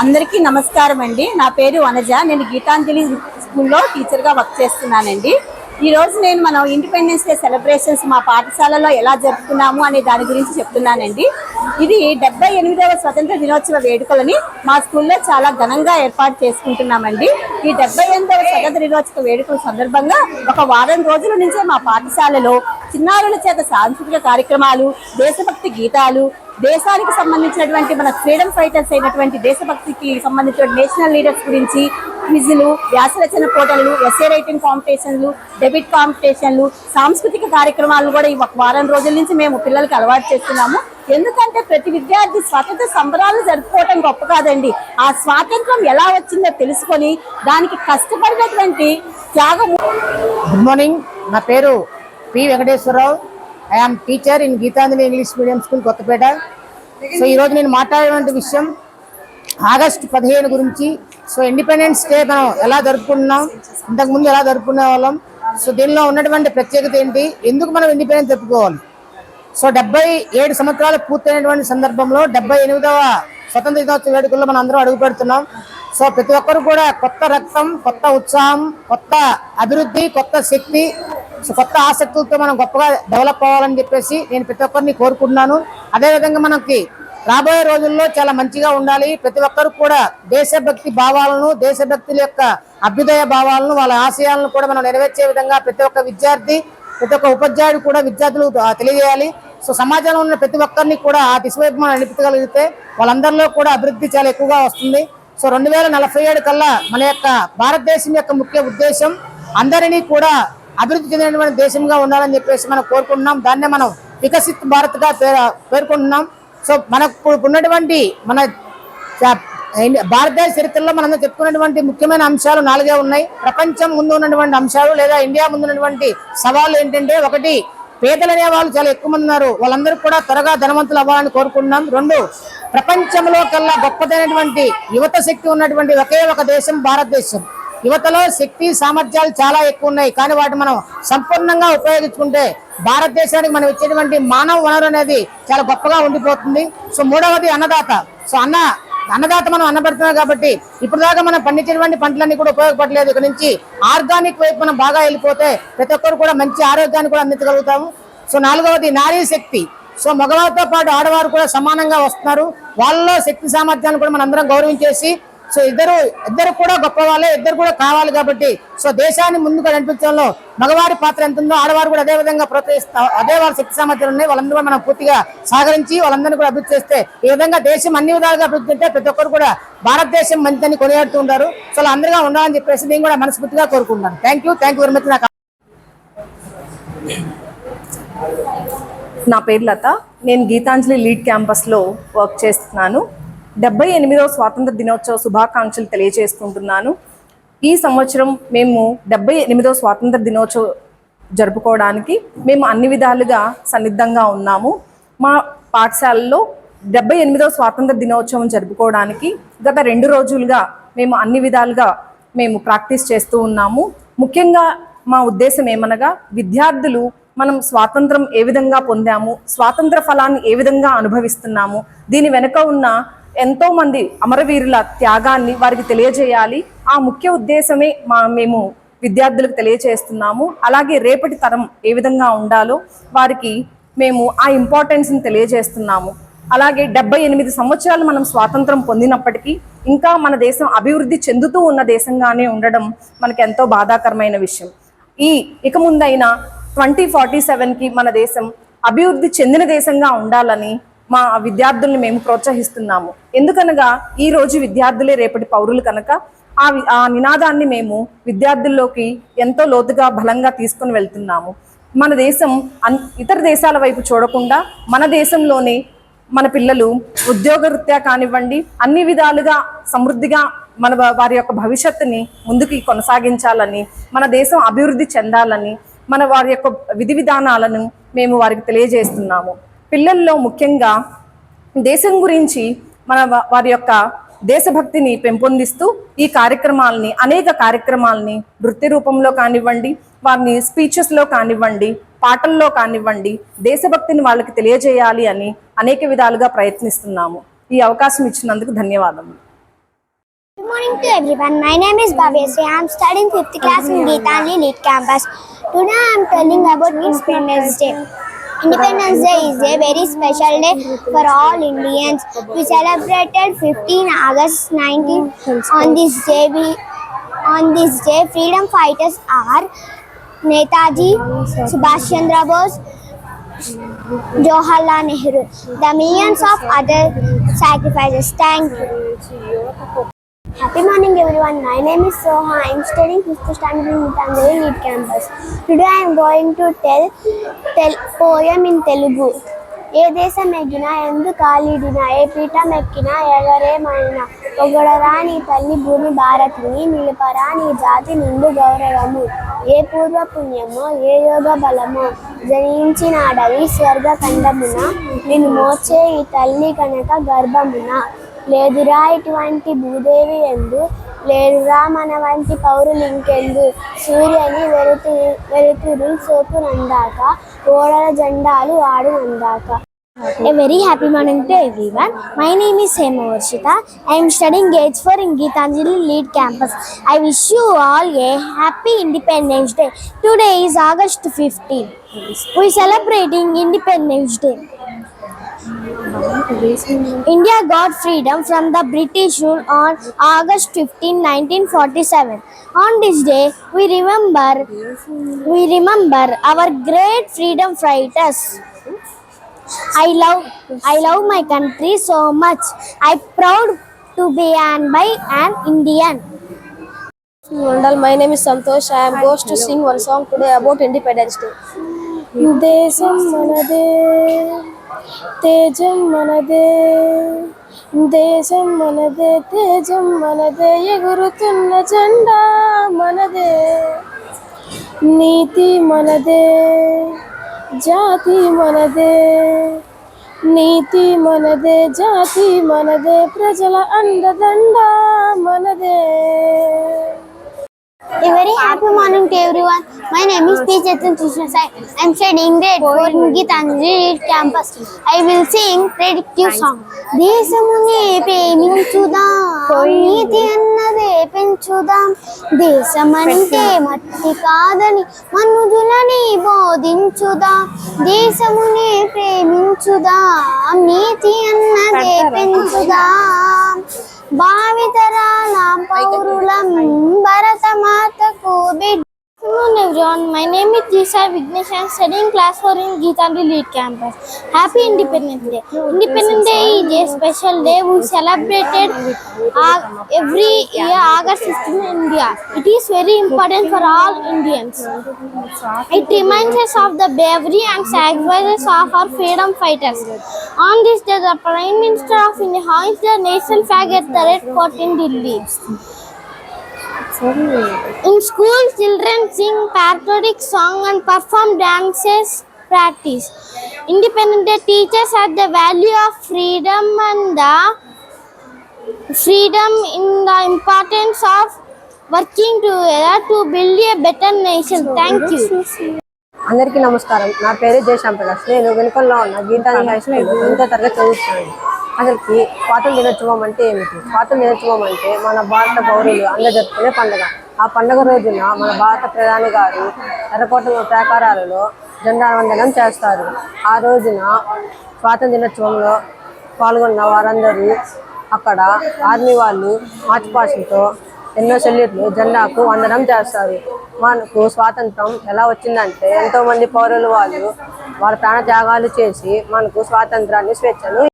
అందరికీ నమస్కారం అండి. నా పేరు వనజ. నేను గీతాంజలి స్కూల్లో టీచర్గా వర్క్ చేస్తున్నానండి. ఈరోజు నేను మనం ఇండిపెండెన్స్ డే సెలబ్రేషన్స్ మా పాఠశాలలో ఎలా జరుపుకున్నాము అనే దాని గురించి చెప్తున్నానండి. ఇది డెబ్బై ఎనిమిదవ స్వతంత్ర దినోత్సవ వేడుకలని మా స్కూల్లో చాలా ఘనంగా ఏర్పాటు చేసుకుంటున్నామండి. ఈ డెబ్బై ఎనిమిదవ స్వతంత్ర దినోత్సవ వేడుకల సందర్భంగా ఒక వారం రోజుల నుంచే మా పాఠశాలలో చిన్నారుల చేత సాంస్కృతిక కార్యక్రమాలు దేశభక్తి గీతాలు దేశానికి సంబంధించినటువంటి మన ఫ్రీడమ్ ఫైటర్స్ అయినటువంటి దేశభక్తికి సంబంధించిన నేషనల్ లీడర్స్ గురించి క్విజులు వ్యాసరచన పోటలు ఎస్ఏ రైటింగ్ కాంపిటీషన్లు డెబిట్ కాంపిటీషన్లు సాంస్కృతిక కార్యక్రమాలు కూడా ఈ ఒక వారం రోజుల నుంచి మేము పిల్లలకి అలవాటు చేస్తున్నాము. ఎందుకంటే ప్రతి విద్యార్థి స్వాతంత్ర సంబరాలు జరుపుకోవటం గొప్ప కాదండి. ఆ స్వాతంత్రం ఎలా వచ్చిందో తెలుసుకొని దానికి కష్టపడినటువంటి త్యాగము గుడ్ మార్నింగ్. నా పేరు P Venkateswararao. I am teacher in Geetanjali English medium school Kothapeta so ఈరోజు నేను మాట్లాడేటువంటి విషయం ఆగస్ట్ పదిహేను గురించి. సో ఇండిపెండెన్స్ డే మనం ఎలా జరుపుకుంటున్నాం? ఇంతకుముందు ఎలా జరుపుకునే వాళ్ళం? సో దీనిలో ఉన్నటువంటి ప్రత్యేకత ఏంటి? ఎందుకు మనం ఇండిపెండెన్స్ జరుపుకోవాలి? సో డెబ్బై ఏడు సంవత్సరాలు పూర్తయినటువంటి సందర్భంలో డెబ్బై ఎనిమిదవ స్వతంత్ర దినోత్సవ వేడుకల్లో మనం అందరం అడుగు పెడుతున్నాం. సో ప్రతి ఒక్కరు కూడా కొత్త రక్తం కొత్త ఉత్సాహం కొత్త అభివృద్ధి కొత్త శక్తి సో కొత్త ఆసక్తులతో మనం గొప్పగా డెవలప్ అవ్వాలని చెప్పేసి నేను ప్రతి ఒక్కరిని కోరుకుంటున్నాను. అదేవిధంగా మనకి రాబోయే రోజుల్లో చాలా మంచిగా ఉండాలి. ప్రతి ఒక్కరు కూడా దేశభక్తి భావాలను దేశభక్తుల యొక్క అభ్యుదయ భావాలను వాళ్ళ ఆశయాలను కూడా మనం నెరవేర్చే విధంగా ప్రతి ఒక్క విద్యార్థి ప్రతి ఒక్క ఉపాధ్యాయుడు కూడా విద్యార్థులు తెలియజేయాలి. సో సమాజంలో ఉన్న ప్రతి ఒక్కరిని కూడా ఆ దిశవైపు మనం నడిపించగలిగితే వాళ్ళందరిలో కూడా అభివృద్ధి చాలా ఎక్కువగా వస్తుంది. సో రెండు వేల నలభై ఏడు కల్లా మన యొక్క భారతదేశం యొక్క ముఖ్య ఉద్దేశం అందరినీ కూడా అభివృద్ధి చెందినటువంటి దేశంగా ఉండాలని చెప్పేసి మనం కోరుకుంటున్నాం. దాన్నే మనం వికసిత్ భారత్గా పేరు పేర్కొంటున్నాం. సో మనకు ఉన్నటువంటి మన భారతదేశ చరిత్రలో మనం చెప్పుకున్నటువంటి ముఖ్యమైన అంశాలు నాలుగే ఉన్నాయి. ప్రపంచం ముందు ఉన్నటువంటి అంశాలు లేదా ఇండియా ముందు ఉన్నటువంటి సవాళ్ళు ఏంటంటే ఒకటి పేదలు అనే వాళ్ళు చాలా ఎక్కువ మంది ఉన్నారు. వాళ్ళందరూ కూడా త్వరగా ధనవంతులు అవ్వాలని కోరుకుంటున్నాం. రెండు ప్రపంచంలో కల్లా గొప్పదైనటువంటి యువత శక్తి ఉన్నటువంటి ఒకే ఒక దేశం భారతదేశం. యువతలో శక్తి సామర్థ్యాలు చాలా ఎక్కువ ఉన్నాయి. కానీ వాటిని మనం సంపూర్ణంగా ఉపయోగించుకుంటే భారతదేశానికి మనం ఇచ్చేటువంటి మానవ వనరు అనేది చాలా గొప్పగా ఉండిపోతుంది. సో మూడవది అన్నదాత. సో అన్న అన్నదాత మనం అన్నపడుతున్నాం కాబట్టి ఇప్పుడు దాకా మనం పండించేటువంటి పంటలన్నీ కూడా ఉపయోగపడలేదు. ఇక్కడ నుంచి ఆర్గానిక్ వైపు మనం బాగా వెళ్ళిపోతే ప్రతి ఒక్కరు కూడా మంచి ఆరోగ్యాన్ని కూడా అందించగలుగుతాము. సో నాలుగవది నారీ శక్తి. సో మగవారితో పాటు ఆడవారు కూడా సమానంగా వస్తున్నారు. వాళ్ళ శక్తి సామర్థ్యాన్ని కూడా మనం అందరం గౌరవించేసి సో ఇద్దరు ఇద్దరు కూడా గొప్ప వాళ్ళే ఇద్దరు కూడా కావాలి కాబట్టి సో దేశాన్ని ముందుకు నడిపించడంలో మగవారి పాత్ర ఎంత ఉందో ఆడవారు కూడా అదే విధంగా ప్రోత్సహిస్తా అదే వారి శక్తి సామర్థ్యాలు ఉన్నాయి. వాళ్ళందరూ కూడా మనం పూర్తిగా సహకరించి వాళ్ళందరినీ కూడా అభివృద్ధి చేస్తే ఈ విధంగా దేశం అన్ని విధాలుగా అభివృద్ధి ఉంటే ప్రతి ఒక్కరు కూడా భారతదేశం మంచిదని కొనియాడుతూ ఉంటారు. సో అలా అందరిగా ఉండాలని చెప్పేసి నేను కూడా మనస్ఫూర్తిగా కోరుకుంటున్నాను. Thank you thank you very much నాకు నా పేరు లత. నేను గీతాంజలి లీడ్ క్యాంపస్లో వర్క్ చేస్తున్నాను. డెబ్బై ఎనిమిదవ స్వాతంత్ర దినోత్సవ శుభాకాంక్షలు తెలియజేసుకుంటున్నాను. ఈ సంవత్సరం మేము డెబ్బై ఎనిమిదవ స్వాతంత్ర దినోత్సవం జరుపుకోవడానికి మేము అన్ని విధాలుగా సన్నిద్ధంగా ఉన్నాము. మా పాఠశాలలో డెబ్బై ఎనిమిదవ స్వాతంత్ర దినోత్సవం జరుపుకోవడానికి గత రెండు రోజులుగా మేము అన్ని విధాలుగా మేము ప్రాక్టీస్ చేస్తూ ఉన్నాము. ముఖ్యంగా మా ఉద్దేశం ఏమనగా విద్యార్థులు మనం స్వాతంత్రం ఏ విధంగా పొందాము స్వాతంత్ర ఫలాన్ని ఏ విధంగా అనుభవిస్తున్నాము దీని వెనుక ఉన్న ఎంతో మంది అమరవీరుల త్యాగాన్ని వారికి తెలియజేయాలి. ఆ ముఖ్య ఉద్దేశమే మా మేము విద్యార్థులకు తెలియజేస్తున్నాము అలాగే రేపటి తరం ఏ విధంగా ఉండాలో వారికి మేము ఆ ఇంపార్టెన్స్ని తెలియజేస్తున్నాము. అలాగే డెబ్బై ఎనిమిది సంవత్సరాలు మనం స్వాతంత్రం పొందినప్పటికీ ఇంకా మన దేశం అభివృద్ధి చెందుతూ ఉన్న దేశంగానే ఉండడం మనకు ఎంతో బాధాకరమైన విషయం. ఈ ఇక ముందైనా ట్వంటీ ఫార్టీ సెవెన్కి మన దేశం అభివృద్ధి చెందిన దేశంగా ఉండాలని మా విద్యార్థుల్ని మేము ప్రోత్సహిస్తున్నాము. ఎందుకనగా ఈ రోజు విద్యార్థులే రేపటి పౌరులు కనుక ఆ వి- ఆ నినాదాన్ని మేము విద్యార్థుల్లోకి ఎంతో లోతుగా బలంగా తీసుకొని వెళ్తున్నాము. మన దేశం అన్ ఇతర దేశాల వైపు చూడకుండా మన దేశంలోనే మన పిల్లలు ఉద్యోగరీత్యా కానివ్వండి అన్ని విధాలుగా సమృద్ధిగా మన వారి యొక్క భవిష్యత్తుని ముందుకి కొనసాగించాలని మన దేశం అభివృద్ధి చెందాలని మన వారి యొక్క విధి విధానాలను మేము వారికి తెలియజేస్తున్నాము. పిల్లల్లో ముఖ్యంగా దేశం గురించి మన వారి యొక్క దేశభక్తిని పెంపొందిస్తూ ఈ కార్యక్రమాలని అనేక కార్యక్రమాలని నృత్య రూపంలో కానివ్వండి వారిని స్పీచెస్లో కానివ్వండి పాటల్లో కానివ్వండి దేశభక్తిని వాళ్ళకి తెలియజేయాలి అని అనేక విధాలుగా ప్రయత్నిస్తున్నాము. ఈ అవకాశం ఇచ్చినందుకు ధన్యవాదములు. Morning to everyone. My name is Bhavyasri. I am studying 5th class in Geetanjali Lead Campus. Today I am telling about Independence Day. Independence Day is a very special day for all Indians. We celebrated 15 August 19. On this day, we, on this day, freedom fighters are Netaji, Subhash Chandra Bose, Jawaharlal Nehru, the millions of other sacrifices. Thank you. Happy morning, everyone. My name is Soha. I am studying 5th standard in Tanjore Lead Campus. Today I am going to tell tell poem in Telugu. ఏ దేశం ఎగినా ఎందు కాలిడినా ఏ పీఠం ఎక్కినా ఎగరేమైనా పొగడరా నీ తల్లి భూమి భారతిని నిలుపరా నీ జాతి నిండు గౌరవము ఏ పూర్వ పుణ్యమో ఏ యోగ బలమో జనించినాడవి స్వర్గ ఖండమున నిన్ను మోచే ఈ తల్లి కనుక గర్భమున లేదురా ఇటువంటి భూదేవి ఎందు లేదురా మన వంటి పౌరులు ఇంకెందు. సూర్యని వెలుతు వెలుతురు సోపు నందాక ఓడల జెండాలు ఆడు నందాక. A very happy morning to everyone my name is Hema Varshitha I'm studying gauge four in Geetanjali lead campus I wish you all a happy independence day today is August fifteen we celebrating independence day India got freedom from the British rule on August 15, 1947. On this day, we remember we remember our great freedom fighters. I love I love my country so much. I'm proud to be an by an Indian. Mandal, my name is Santosh. I am going to sing one song today about Independence Day. తేజం మనదే దేశం మనదే తేజం మనదే ఎగురుతున్న జెండా మనదే. నీతి మనదే జాతి మనదే నీతి మనదే జాతి మనదే ప్రజల అండదండ మనదే. A very happy morning to everyone. My name is P. Chetan Krishna Sai. I am studying grade 4 in Geetanjali Lead Campus. I will sing predictive song. దేశమునే ప్రేమించుదాం నీతి అన్నదే పెంచుదాం దేశమంటే మట్టి కాదని మనుజులని బోధించుదాం దేశమునే ప్రేమించుదాం నీతి అన్నదే పెంచుదాం భావితరాల పౌరులం భరతమాతకు Good Hello everyone, my name is Jisha Vignesh. I am studying class 4 in Gitandi Lead Campus. Happy Independence Day. Independence Day is a special day we celebrated uh, every year August 16 in India. It is very important for all Indians. It reminds us of the bravery and sacrifices of our freedom fighters. On this day, the Prime Minister of India hoisted the national flag at the Red Fort in Delhi. In school, children sing patriotic song and perform dances practice. Independent Day teachers at the value of freedom and the freedom in the importance of working together to build a better nation thank you అందరికీ నమస్కారం నా పేరు జయశాం ప్రకాష్ నేను వెనుకల్లో ఉన్న Gitanjali high school ఎనిమిదో తరగతి చదువుతున్నాను అసలుకి స్వాతంత్ర దినోత్సవం అంటే ఏమిటి? స్వాతంత్ర దినోత్సవం అంటే మన భారత పౌరులు అందరూ జరుపుకునే పండుగ. ఆ పండుగ రోజున మన భారత ప్రధాని గారు ఎర్రకోట ప్రాకారాలలో జెండా వందనం చేస్తారు. ఆ రోజున స్వాతంత్ర దినోత్సవంలో పాల్గొన్న వారందరూ అక్కడ ఆర్మీ వాళ్ళు మార్చ్ పాస్ట్తో ఎన్నో సెల్యూట్లు జెండాకు వందనం చేస్తారు. మనకు స్వాతంత్రం ఎలా వచ్చిందంటే ఎంతోమంది పౌరులు వాళ్ళు వాళ్ళ ప్రాణ త్యాగాలు చేసి మనకు స్వాతంత్రాన్ని స్వేచ్ఛను